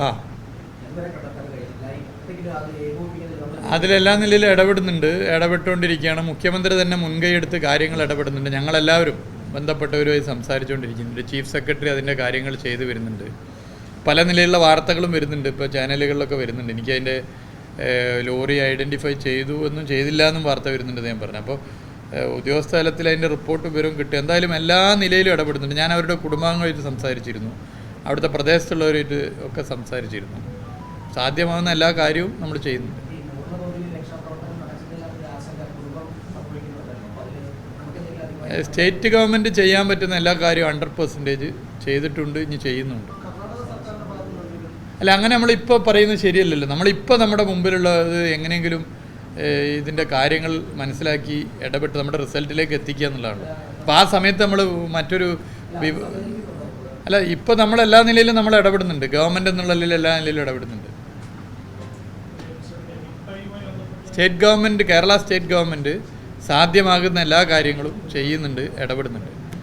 ആ. അതിലെല്ലാ നിലയിലും ഇടപെടുന്നുണ്ട്. ഇടപെട്ടുകൊണ്ടിരിക്കുകയാണ്. മുഖ്യമന്ത്രി തന്നെ മുൻകൈ എടുത്ത് കാര്യങ്ങൾ ഇടപെടുന്നുണ്ട്. ഞങ്ങളെല്ലാവരും ബന്ധപ്പെട്ടവരുമായി സംസാരിച്ചുകൊണ്ടിരിക്കുന്നുണ്ട്. ചീഫ് സെക്രട്ടറി അതിന്റെ കാര്യങ്ങൾ ചെയ്തു വരുന്നുണ്ട്. പല നിലയിലുള്ള വാർത്തകളും വരുന്നുണ്ട്. ഇപ്പോൾ ചാനലുകളിലൊക്കെ വരുന്നുണ്ട്. എനിക്ക് അതിന്റെ ലോറി ഐഡന്റിഫൈ ചെയ്തു എന്നും ചെയ്തില്ല എന്നും വാർത്ത വരുന്നുണ്ട് ഞാൻ പറഞ്ഞു അപ്പോൾ ഉദ്യോഗസ്ഥ തലത്തിൽ അതിന്റെ റിപ്പോർട്ട് വിവരവും കിട്ടും. എന്തായാലും എല്ലാ നിലയിലും ഇടപെടുന്നുണ്ട്. ഞാൻ അവരുടെ കുടുംബാംഗമായിട്ട് സംസാരിച്ചിരുന്നു. അവിടുത്തെ പ്രദേശത്തുള്ളവരായിട്ട് ഒക്കെ സംസാരിച്ചിരുന്നു. സാധ്യമാകുന്ന എല്ലാ കാര്യവും നമ്മൾ ഏഹ് സ്റ്റേറ്റ് ഗവൺമെന്റ് ചെയ്യാൻ പറ്റുന്ന എല്ലാ കാര്യവും ഹൺഡ്രഡ് പെർസെന്റേജ് ചെയ്തിട്ടുണ്ട് ഇനി ചെയ്യുന്നുണ്ട്. അല്ല അങ്ങനെ നമ്മളിപ്പോൾ പറയുന്നത് ശരിയല്ലല്ലോ. നമ്മളിപ്പോൾ നമ്മുടെ മുമ്പിലുള്ളത് എങ്ങനെയെങ്കിലും ഇതിന്റെ കാര്യങ്ങൾ മനസ്സിലാക്കി ഇടപെട്ട് നമ്മുടെ റിസൾട്ടിലേക്ക് എത്തിക്കുക എന്നുള്ളതാണ്. അപ്പോൾ ആ സമയത്ത് നമ്മൾ മറ്റൊരു അല്ല ഇപ്പോൾ നമ്മൾ എല്ലാ നിലയിലും നമ്മൾ ഇടപെടുന്നുണ്ട്. ഗവൺമെന്റ് എന്നുള്ള നിലയിൽ എല്ലാ നിലയിലും ഇടപെടുന്നുണ്ട്. State government Kerala state government സാധ്യമാകുന്ന എല്ലാ കാര്യങ്ങളും ചെയ്യുന്നുണ്ട് ഇടപെടുന്നുണ്ട്.